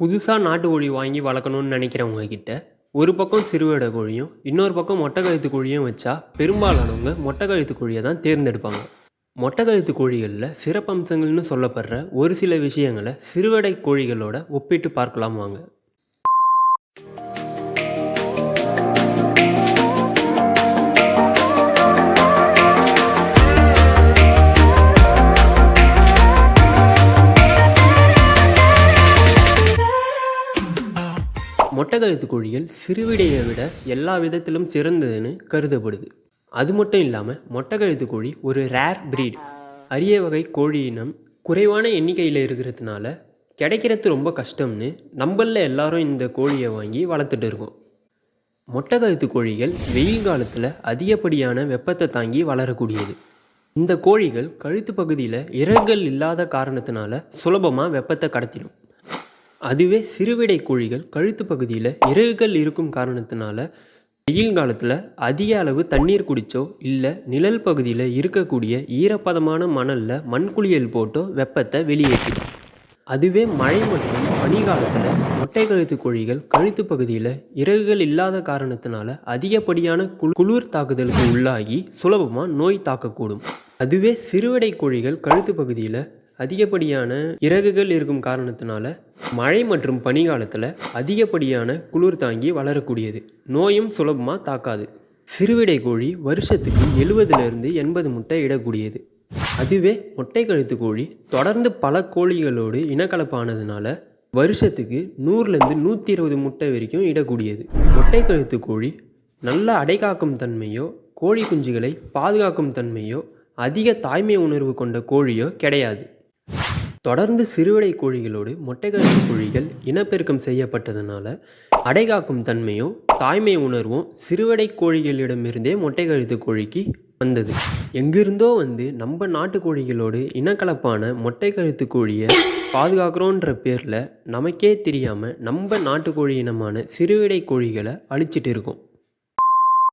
புதுசாக நாட்டுக்கோழி வாங்கி வளர்க்கணும்னு நினைக்கிறவங்க கிட்ட ஒரு பக்கம் சிறுவிடை கோழியும் இன்னொரு பக்கம் மொட்டை கழுத்து கோழியும் வச்சா பெரும்பாலானவங்க மொட்டை கழுத்து கோழியை தான் தேர்ந்தெடுப்பாங்க. மொட்டை கழுத்து கோழிகளில் சிறப்பம்சங்கள்னு சொல்லப்படுற ஒரு சில விஷயங்களை சிறுவிடை கோழிகளோட ஒப்பிட்டு பார்க்கலாம் வாங்க. மொட்டை கழுத்து கோழிகள் சிறுவிடையை விட எல்லா விதத்திலும் சிறந்ததுன்னு கருதப்படுது. அது மட்டும் இல்லாமல் மொட்டை கழுத்து கோழி ஒரு ரேர் பிரீடு அரிய வகை கோழி இனம் குறைவான எண்ணிக்கையில் இருக்கிறதுனால கிடைக்கிறது ரொம்ப கஷ்டம்னு நம்மளில் எல்லாரும் இந்த கோழியை வாங்கி வளர்த்துட்டு இருக்கோம். மொட்டை கழுத்து கோழிகள் வெயில் காலத்தில் அதிகப்படியான வெப்பத்தை தாங்கி வளரக்கூடியது. இந்த கோழிகள் கழுத்து பகுதியில் இறகுகள் இல்லாத காரணத்தினால சுலபமாக வெப்பத்தை கடத்திடும். அதுவே சிறுவிடை கோழிகள் கழுத்து பகுதியில் இறகுகள் இருக்கும் காரணத்தினால வெயில் காலத்தில் அதிக அளவு தண்ணீர் குடித்தோ இல்லை நிழல் பகுதியில் இருக்கக்கூடிய ஈரப்பதமான மணலில் மண்குளியல் போட்டோ வெப்பத்தை வெளியேற்றும் அதுவே மழை மற்றும் பனி காலத்தில் மொட்டை கழுத்து கோழிகள் கழுத்து பகுதியில் இறகுகள் இல்லாத காரணத்தினால அதிகப்படியான குளு- குளிர் தாக்குதலுக்கு உள்ளாகி சுலபமாக நோய் தாக்கக்கூடும். அதுவே சிறுவிடை கோழிகள் கழுத்து பகுதியில் அதிகப்படியான இறகுகள் இருக்கும் காரணத்தினால மழை மற்றும் பனி காலத்தில் அதிகப்படியான குளிர் தாங்கி வளரக்கூடியது. நோயும் சுலபமாக தாக்காது. சிறுவிடை கோழி வருஷத்துக்கு எழுபதுலேருந்து எண்பது முட்டை இடக்கூடியது. அதுவே மொட்டை கழுத்து கோழி தொடர்ந்து பல கோழிகளோடு இனக்கலப்பானதுனால வருஷத்துக்கு நூறுலேருந்து நூற்றி இருபது முட்டை வரைக்கும் இடக்கூடியது. மொட்டை கழுத்து கோழி நல்ல அடைகாக்கும் தன்மையோ கோழி குஞ்சுகளை பாதுகாக்கும் தன்மையோ அதிக தாய்மை உணர்வு கொண்ட கோழியோ கிடையாது. தொடர்ந்து சிறுவிடை கோழிகளோடு மொட்டைக்கழுத்து கோழிகள் இனப்பெருக்கம் செய்யப்பட்டதுனால அடைகாக்கும் தன்மையும் தாய்மை உணர்வும் சிறுவிடை கோழிகளிடமிருந்தே மொட்டைக்கழுத்து கோழிக்கு வந்தது. எங்கிருந்தோ வந்து நம்ம நாட்டு கோழிகளோடு இனக்கலப்பான மொட்டைக்கழுத்து கோழியை பாதுகாக்கிறோன்ற பேரில் நமக்கே தெரியாமல் நம்ம நாட்டுக்கோழி இனமான சிறுவிடை கோழிகளை அழிச்சிட்டு இருக்கோம்.